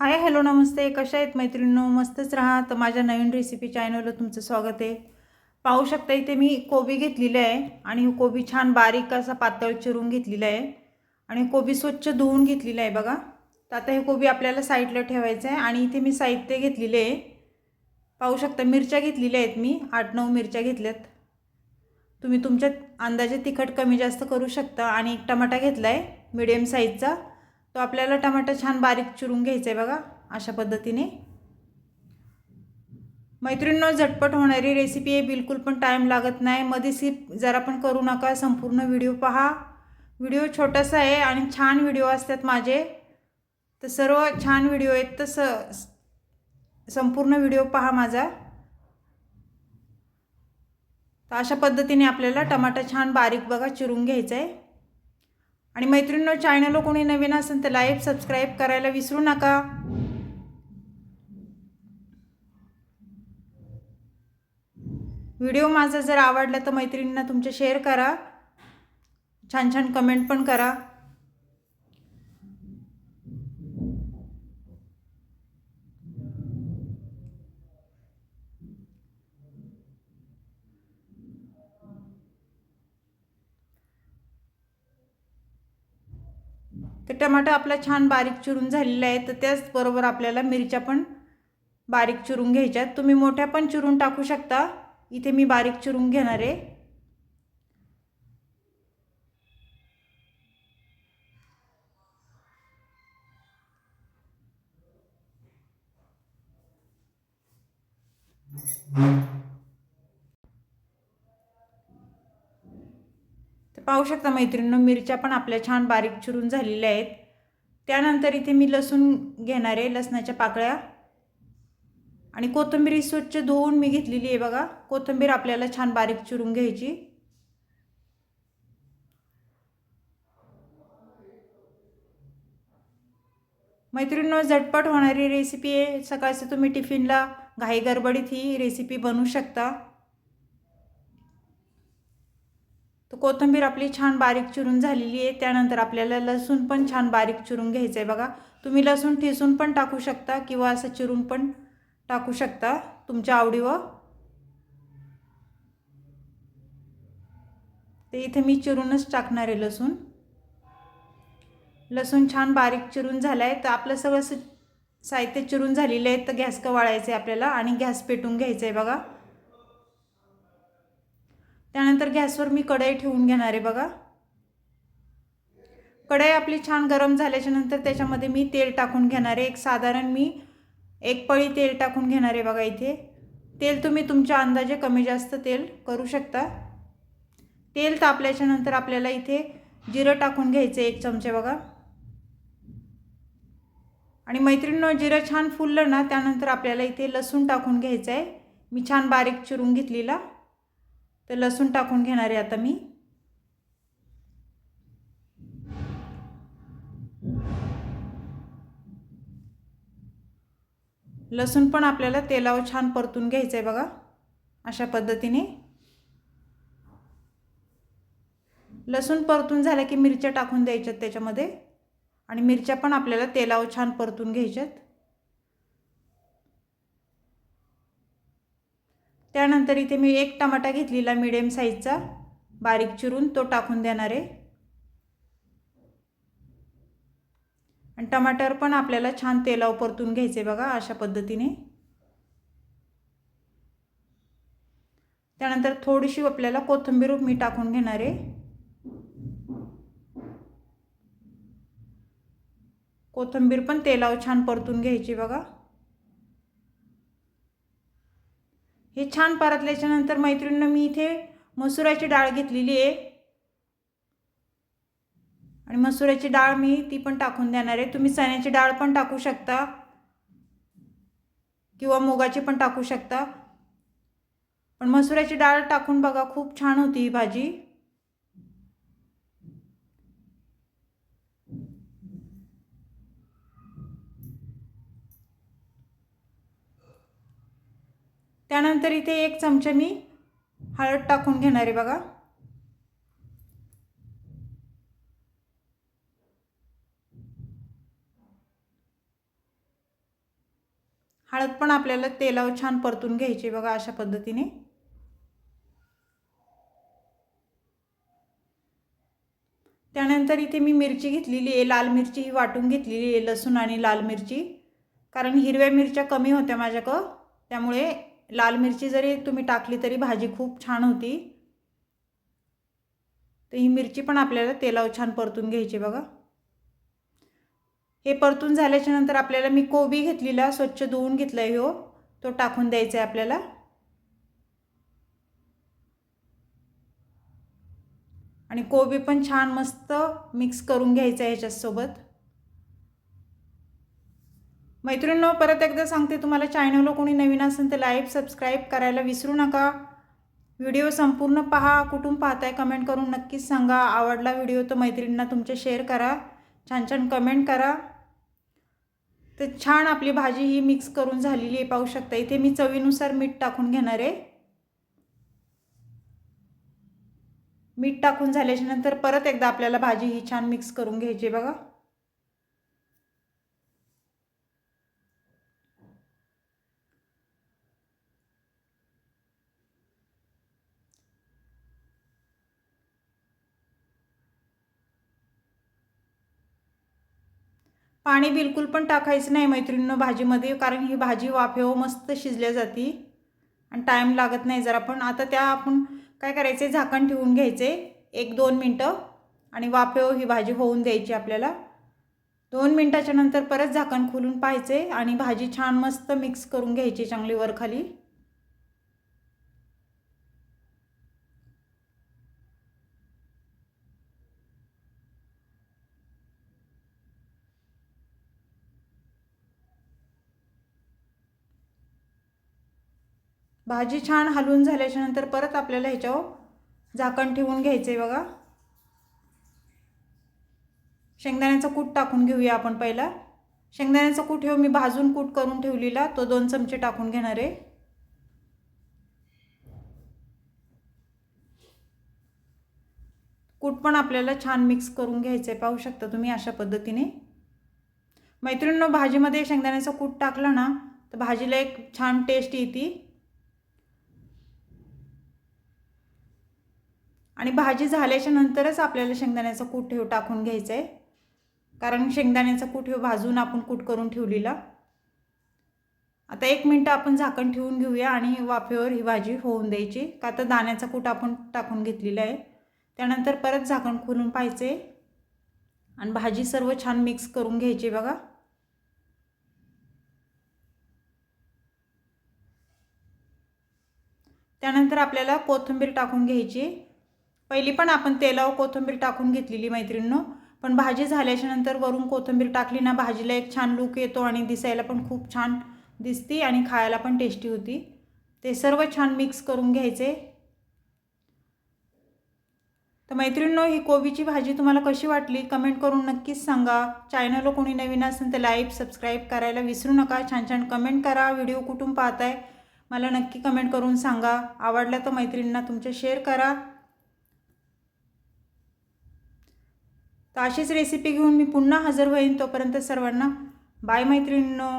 Hi hello नमस्ते. कशा आहेत मैत्रिणींनो? मस्तच राहा. तर माझ्या नवीन रेसिपी चॅनलवर तुमचं स्वागत आहे. पाहू शकता इथे मी कोबी घेतलेली आहे आणि कोबी छान बारीक असा पातळ चिरून घेतलेला आहे. आणि कोबी स्वच्छ धुवून घेतलेला आहे बघा. तर आता हे कोबी आपल्याला साईडला ठेवायचं आहे आणि इथे मी साहित्य घेतलेले आहे. पाहू शकता मिरच्या घेतलेल्या आहेत मी. आठ नऊ मिरच्या घेतल्यात. तुम्ही तुमच्या अंदाजे तिखट कमी जास्त करू शकता. आणि एक टमाटा घेतला आहे मिडियम साईजचा तो आपल्याला टमाटा छान बारीक चिरून घ्यायचा आहे बघा अशा पद्धतीने. मैत्रिणींनो झटपट होणारी रेसिपी आहे बिलकुल पण टाईम लागत नाही. मध्ये सिप जरा पण करू नका संपूर्ण व्हिडिओ पहा. व्हिडिओ छोटासा आहे आणि छान व्हिडिओ असतात माझे. तर सर्व छान व्हिडिओ आहेत तर स संपूर्ण व्हिडिओ पहा माझा. तर अशा पद्धतीने आपल्याला टमाटा छान बारीक बघा चिरून घ्यायचा आहे आणि मैत्रिणींनो चॅनलला कोणी नवीन असेल तर लाईक सबस्क्राईब करायला विसरू नका. व्हिडिओ माझा जर आवडला तर मैत्रिणींना तुमचे शेअर करा. छान छान कमेंट पण करा. तर टमाटर आपला छान बारीक चिरून झालेला आहे तर त्याचबरोबर आपल्याला मिरच्या पण बारीक चिरून घ्यायच्यात तुम्ही मोठ्या पण चिरून टाकू शकता. इथे मी बारीक चिरून घेणार आहे. तर पाहू शकता मैत्रिणींनो मिरच्या पण आपल्या छान बारीक चिरून झालेल्या आहेत. त्यानंतर इथे मी लसूण घेणार आहे लसणाच्या पाकळ्या. आणि कोथिंबीर स्वच्छ धुवून मी घेतलेली आहे बघा. कोथिंबीर आपल्याला छान बारीक चिरून घ्यायची. मैत्रिणींनो झटपट होणारी रेसिपी आहे. सकाळचं तुम्ही टिफिनला घाई गडबडीत ही रेसिपी बनवू शकता तर कोथिंबीर आपली छान बारीक चिरून झालेली आहे. त्यानंतर आपल्याला लसूण पण छान बारीक चिरून घ्यायचं आहे बघा. तुम्ही लसूण ठेसून पण टाकू शकता किंवा असं चिरून पण टाकू शकता तुमच्या आवडीवर. ते इथे मी चिरूनच टाकणार आहे लसूण. लसूण छान बारीक चिरून झालं आहे तर आपलं सगळं साहित्य चिरून झालेलं आहे. तर गॅस का वाळायचं आहे आपल्याला आणि गॅस पेटून घ्यायचं आहे बघा. त्यानंतर गॅसवर मी कढई ठेवून घेणार आहे बघा. कढई आपली छान गरम झाल्याच्यानंतर त्याच्यामध्ये मी तेल टाकून घेणार आहे. एक साधारण मी एक पळी तेल टाकून घेणार आहे बघा इथे. तेल तुम्ही तुमच्या अंदाजे कमी जास्त तेल करू शकता. तेल तापल्याच्या नंतर आपल्याला इथे जिरं टाकून घ्यायचं एक चमचे बघा. आणि मैत्रिणीनं जिरं छान फुललं ना त्यानंतर आपल्याला इथे लसूण टाकून घ्यायचं आहे. मी छान बारीक चिरून घेतलेला. तर लसूण टाकून घेणार आहे आता मी. लसूण पण आपल्याला तेलावर छान परतून घ्यायचं आहे बघा अशा पद्धतीने. लसूण परतून झालं की मिरच्या टाकून द्यायच्यात त्याच्यामध्ये. आणि मिरच्या पण आपल्याला तेलावर छान परतून घ्यायच्यात. त्यानंतर इथे मी एक टमाटा घेतलेला मिडियम साईजचा बारीक चिरून तो टाकून देणार आहे. आणि टमाटर पण आपल्याला छान तेलावर परतून घ्यायचे बघा अशा पद्धतीने. त्यानंतर थोडीशी आपल्याला कोथिंबीर मी टाकून घेणार आहे. कोथिंबीर पण तेलावर छान परतून घ्यायची बघा. हे छान परतल्याच्यानंतर मैत्रिणीनं मी इथे मसुराची डाळ घेतलेली आहे. आणि मसुराची डाळ मी ती पण टाकून देणार आहे. तुम्ही चण्याची डाळ पण टाकू शकता. किंवा मुगाची पण टाकू शकता. पण मसुराची डाळ टाकून बघा खूप छान होती ही भाजी. त्यानंतर इथे एक चमचा मी हळद टाकून घेणार आहे बघा. हळद पण आपल्याला तेलावर छान परतून घ्यायची बघा अशा पद्धतीने. त्यानंतर इथे मी मिरची घेतलेली आहे. लाल मिरची ही वाटून घेतलेली आहे लसूण आणि लाल मिरची. कारण हिरव्या मिरच्या कमी होत्या माझ्याकडं त्यामुळे लाल मिरची जरी तुम्ही टाकली तरी भाजी खूप छान होती. तर ही मिरची पण आपल्याला तेलावर छान परतून घ्यायची बघा. हे परतून झाल्याच्यानंतर आपल्याला मी कोबी घेतलेला स्वच्छ धुवून घेतला आहे हो. तो टाकून द्यायचा आहे आपल्याला. आणि कोबी पण छान मस्त मिक्स करून घ्यायचं आहे ह्याच्यासोबत. मैत्रिणींनो परत एकदा सांगते तुम्हाला चॅनलला कोणी नवीन असेल तर लाईव्ह सबस्क्राईब करायला विसरू नका. व्हिडिओ संपूर्ण पहा कुठून पाहताय कमेंट करून नक्कीच सांगा. आवडला व्हिडिओ तर मैत्रिणींना तुमचे शेअर करा. छान छान कमेंट करा. तर छान आपली भाजी ही मिक्स करून झालेली आहे पाहू शकता. इथे मी चवीनुसार मीठ टाकून घेणार आहे. मीठ टाकून झाल्याच्यानंतर परत एकदा आपल्याला भाजी ही छान मिक्स करून घ्यायची बघा. पाणी बिलकुल पण टाकायचं नाही मैत्रिणीनं भाजीमध्ये कारण ही भाजी वाफेव मस्त शिजल्या जाती. आणि टाईम लागत नाही जरा पण. आता त्या आपण काय करायचे? झाकण ठेवून घ्यायचे. एक दोन मिनटं. आणि वाफेव ही भाजी होऊन द्यायची आपल्याला. दोन मिनटाच्या नंतर परत झाकण खोलून पाहायचे आणि भाजी छान मस्त मिक्स करून घ्यायची चांगली वरखाली. भाजी छान हलवून झाल्याच्यानंतर परत आपल्याला ह्याच्यावर झाकण ठेवून घ्यायचं आहे बघा. शेंगदाण्याचा कूट टाकून घेऊया आपण पहिला. शेंगदाण्याचा कूट हे मी भाजून कूट करून ठेवलेला तो दोन चमचे टाकून घेणार आहे. कूट पण आपल्याला छान मिक्स करून घ्यायचं आहे पाहू शकता तुम्ही अशा पद्धतीने. मैत्रिणीनं भाजीमध्ये शेंगदाण्याचा कूट टाकला ना तर भाजीला एक छान टेस्ट येते. आणि भाजी झाल्याच्या नंतरच आपल्याला शेंगदाण्याचा कूट ठेव टाकून घ्यायचं आहे कारण शेंगदाण्याचा कूट ठेव भाजून आपण कूट करून ठेवलेला. आता एक मिनटं आपण झाकण ठेवून घेऊया आणि वाफेवर ही भाजी होऊन द्यायची. का तर दाण्याचा कूट आपण टाकून घेतलेला आहे. त्यानंतर परत झाकण खोलून पाहायचे आणि भाजी सर्व छान मिक्स करून घ्यायची बघा. त्यानंतर आपल्याला कोथिंबीर टाकून घ्यायची. पहिली पण आपण तेलावर कोथिंबीर टाकून घेतलेली मैत्रिणींनो. पण भाजी झाल्याच्यानंतर वरून कोथिंबीर टाकली ना भाजीला एक छान लूक येतो आणि दिसायला पण खूप छान दिसती आणि खायला पण टेस्टी होती. ते सर्व छान मिक्स करून घ्यायचे. तर मैत्रिणींनो ही कोबीची भाजी तुम्हाला कशी वाटली? कमेंट करून नक्कीच सांगा. चॅनलवर कोणी नवीन असेल तर लाईक सबस्क्राईब करायला विसरू नका. छान छान कमेंट करा. व्हिडिओ कुठून पाहताय? मला नक्की कमेंट करून सांगा. आवडला तर मैत्रिणींना तुमच्या शेअर करा. तर अशीच रेसिपी घेऊन मी पुन्हा हजर होईन तोपर्यंत सर्वांना बाय मैत्रिणींनो.